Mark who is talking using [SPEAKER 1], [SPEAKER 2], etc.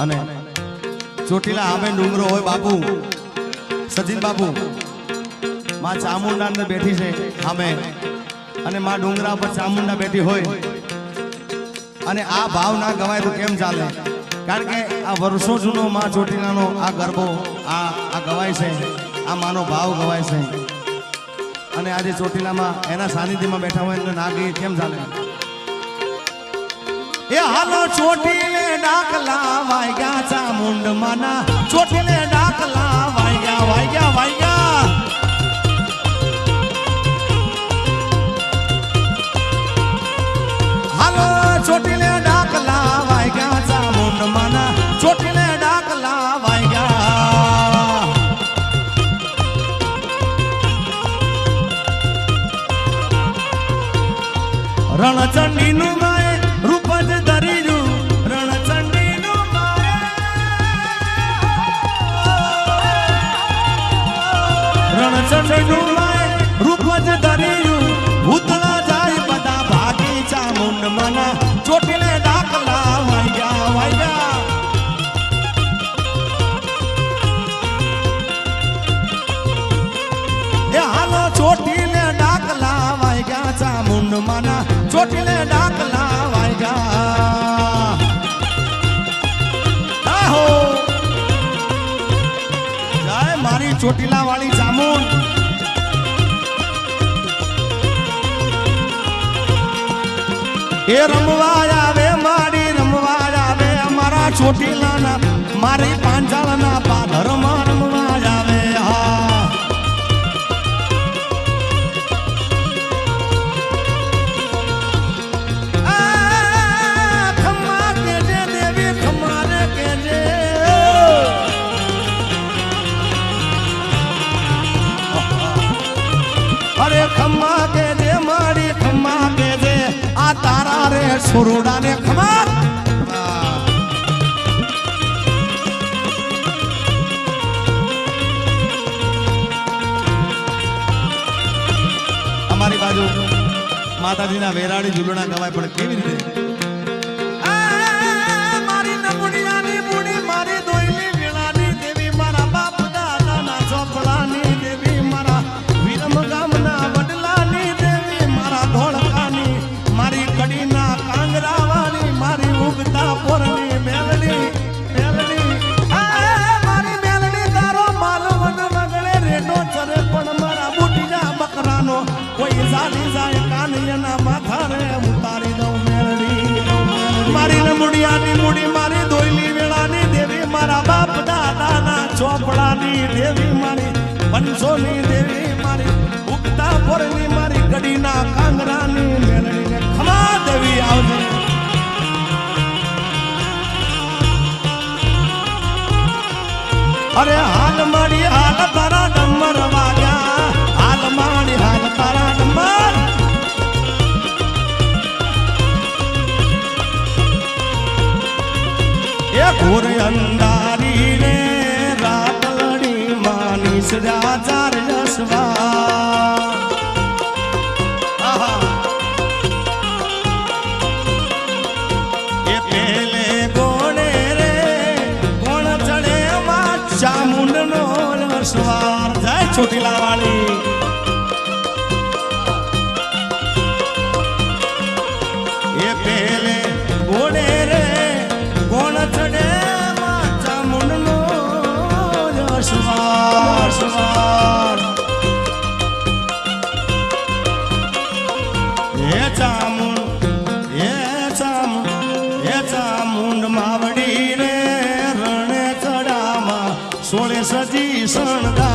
[SPEAKER 1] અને ચોટીલા આમે ડુંગરો હોય બાપુ સચિન બાપુ, માં ચામુંડા અંદર બેઠી છે આમે. અને માં ડુંગરા પર ચામુંડા બેઠી હોય. અને આ ભાવ ના ગવાય તો કેમ ચાલે? કારણ કે આ વર્ષો જૂનો માં ચોટીલાનો આ ગરબો આ આ ગવાય છે, આ માનો ભાવ ગવાય છે. અને આજે ચોટીલામાં એના સાનિધ્યમાં બેઠા હોય એટલે ના ગઈ કેમ ચાલે? એ હાલો ચોટીલે ડાકલા વાગ્યા ચામુંડ માના ચોટીને ડાકલા વાગ્યા વાગ્યા વાગ્યા હાલો ચોટીલે માય રૂપ જ ચોટીલે ડાકલા ડાકલા વાગ્યા. આહો. જય મારી ચોટીલા વાળી એ રમવા આવે, મારી રમવા આવે, અમારા ચોટીલાના, મારી પાંચાળના પાધરમાં રમવા આવે, હા. આ ખમ્મા કે જે અરે મારી ખમ્મા કેજે, આ તારા રે ને ખમા અમારી બાજુ માતાજીના વેરાળી ઝૂલણા ગવાય પણ કેવી રીતે? મારી ગડીના કાંગરાની મેલડીને ખમા દેવી અરે હાલ સવાર જાય ચોટીલા વાળી એ પેલે ગોળે ચામુંડ માવડી રે રણે ચડામાં સોળે સજી શણગાર